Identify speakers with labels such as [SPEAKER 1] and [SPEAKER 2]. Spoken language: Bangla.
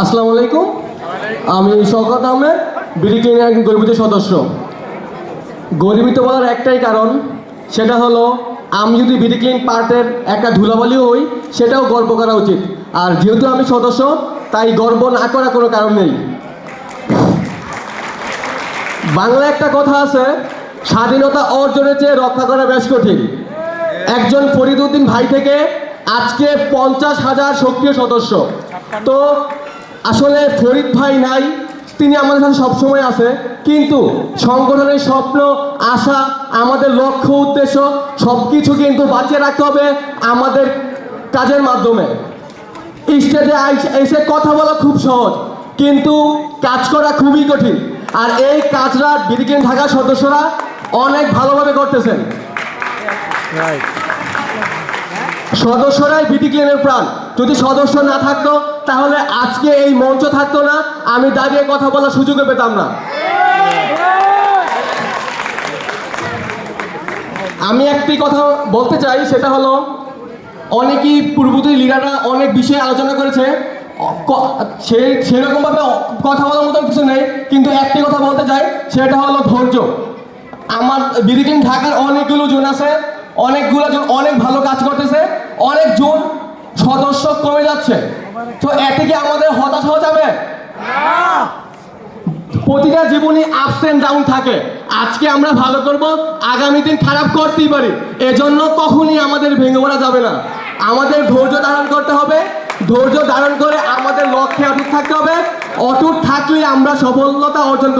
[SPEAKER 1] আসসালামু আলাইকুম। আমি শওকত আহমেদ, বিডি ক্লিনের একজন গর্বিত সদস্য। গর্বিত বলার একটাই কারণ, সেটা হলো, আমি যদি বিডি ক্লিন পার্টের একটা ধুলাবালিও হই, সেটাও গর্ব করা উচিত। আর যেহেতু আমি সদস্য, তাই গর্ব না করার কোনো কারণ নেই। বাংলা একটা কথা আছে, স্বাধীনতা অর্জনের চেয়ে রক্ষা করা বেশ কঠিন। একজন ফরিদউদ্দিন ভাই থেকে আজকে পঞ্চাশ হাজার সক্রিয় সদস্য। তো আসলে ফরিদ ভাই নাই, তিনি আমাদের সাথে সবসময় আছে, কিন্তু সংগঠনের স্বপ্ন, আশা, আমাদের লক্ষ্য, উদ্দেশ্য সব কিছু কিন্তু বাঁচিয়ে রাখতে হবে আমাদের কাজের মাধ্যমে। স্টেজে এসে কথা বলা খুব সহজ, কিন্তু কাজ করা খুবই কঠিন। আর এই কাজটা বিডিকেন ঢাকার সদস্যরা অনেক ভালোভাবে করতেছেন। সদস্যরাই বিডি ক্লিনের প্রাণ। যদি সদস্য না থাকতো তাহলে আজকে এই মঞ্চ থাকতো না আমি দাঁড়িয়ে কথা বলার সুযোগও পেতাম না। আমি একটি কথা বলতে চাই সেটা হলো অনেকেই পূর্বতী লিডাররা অনেক বিষয়ে আলোচনা করেছে। সেরকমভাবে কথা বলার মতো কিছু নেই, কিন্তু একটি কথা বলতে চাই, সেটা হলো ধৈর্য। আমার বিরিকিন ঢাকার অনেকগুলো জোন আছে, অনেকগুলো জন অনেক ভালো কাজ করতেছে, অনেক জোন সদস্য কমে যাচ্ছে। তো এতে কি আমাদের হতাশ হওয়া যাবে? প্রতিটা জীবনে আপস এন্ড ডাউন থাকে। আজকে আমরা ভালো করব, আগামী দিন খারাপ করতেই পারি। এজন্য কখনই আমাদের ভেঙে পড়া যাবে না। আমাদের ধৈর্য ধারণ করতে হবে ধৈর্য ধারণ করে আমাদের লক্ষ্যে অটুট থাকতে হবে। অটুট থাকলে আমরা সফলতা অর্জন